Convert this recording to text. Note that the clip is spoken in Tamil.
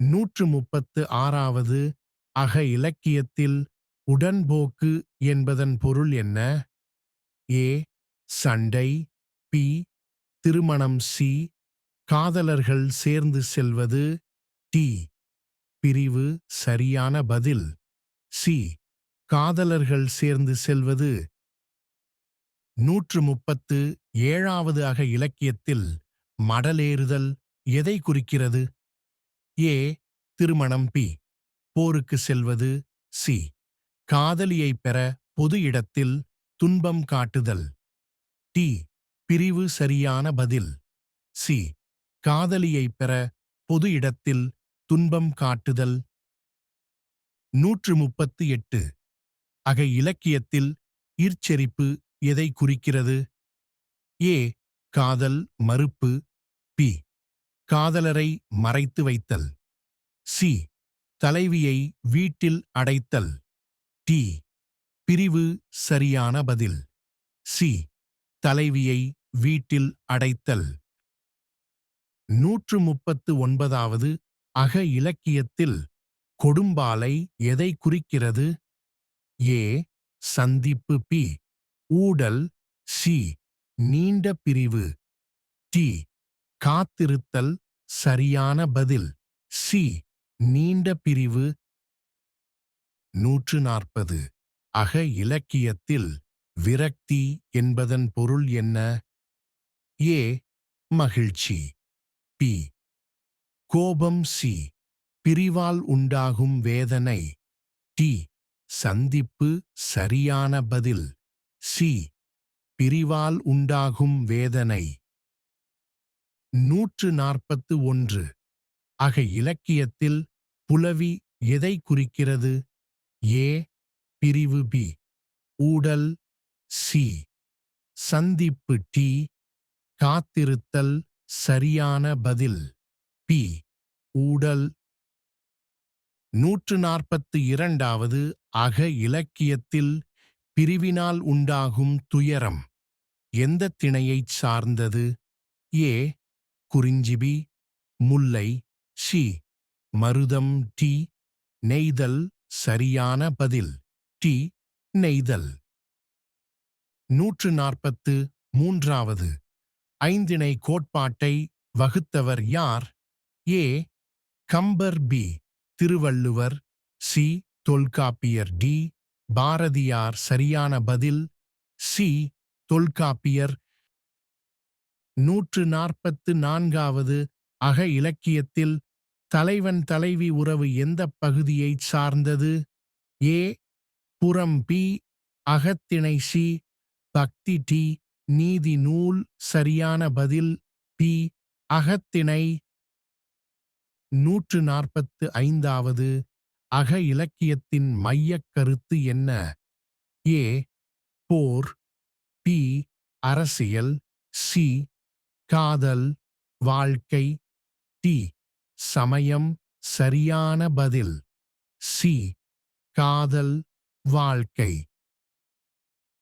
நூற்று முப்பத்து ஆறாவது அக இலக்கியத்தில் உடன்போக்கு என்பதன் பொருள் என்ன? ஏ. சண்டை பி. திருமணம் சி. காதலர்கள் சேர்ந்து செல்வது டி. பிரிவு சரியான பதில் சி. காதலர்கள் சேர்ந்து செல்வது. நூற்று முப்பத்து ஏழாவது அக இலக்கியத்தில் மடலேறுதல் எதை குறிக்கிறது? ஏ திருமணம் பி போருக்கு செல்வது சி காதலியைப் பெற பொது இடத்தில் துன்பம் காட்டுதல். டி பிரிவு சரியான பதில். சி காதலியைப் பெற பொது இடத்தில் துன்பம் காட்டுதல். நூற்று முப்பத்து எட்டு அக இலக்கியத்தில் ஈர்ச்செறிப்பு எதை குறிக்கிறது? ஏ காதல் மறுப்பு. பி காதலரை மறைத்து வைத்தல். சி. தலைவியை வீட்டில் அடைத்தல். டி. பிரிவு சரியான பதில். சி. தலைவியை வீட்டில் அடைத்தல். நூற்று முப்பத்து ஒன்பதாவது அக இலக்கியத்தில் கொடும்பாலை எதை குறிக்கிறது? ஏ. சந்திப்பு பி. ஊடல். சி. நீண்ட பிரிவு. டி. காத்திருத்தல் சரியான பதில். சி. நீண்ட பிரிவு நூற்று நாற்பது அக இலக்கியத்தில் விரக்தி என்பதன் பொருள் என்ன? ஏ. மகிழ்ச்சி. பி. கோபம் சி. பிரிவால் உண்டாகும் வேதனை. டி. சந்திப்பு சரியான பதில். சி. பிரிவால் உண்டாகும் வேதனை. நூற்று நாற்பத்து ஒன்று. அக இலக்கியத்தில் புலவி எதை குறிக்கிறது? ஏ பிரிவு பி. ஊடல் சி. சந்திப்பு டி. காத்திருத்தல் சரியான பதில். பி. ஊடல் நூற்று நாற்பத்து இரண்டாவது அக இலக்கியத்தில் பிரிவினால் உண்டாகும் துயரம் எந்த திணையைச் சார்ந்தது? ஏ குறிஞ்சிபி முல்லை சி. மருதம் டி நெய்தல் சரியான பதில். டி நெய்தல். நூற்று நாற்பத்து மூன்றாவது. ஐந்திணை கோட்பாட்டை வகுத்தவர் யார்? A Kambar B Thiruvalluvar. C Tholkappiyar D Bharathiyar சரியான பதில். சி தொல்காப்பியர். நூற்று நாற்பத்து நான்காவது அக இலக்கியத்தில் தலைவன் தலைவி உறவு எந்த பகுதியைச் சார்ந்தது? ஏ. புறம் பி. அகத்திணை சி. பக்தி டி. நீதி நூல் சரியான பதில் பி. அகத்திணை நூற்று நாற்பத்து ஐந்தாவது அக இலக்கியத்தின் மையக் கருத்து என்ன? ஏ. போர் பி. அரசியல் சி. காதல் வாழ்க்கை டி. சமயம் சரியான பதில். சி. காதல் வாழ்க்கை.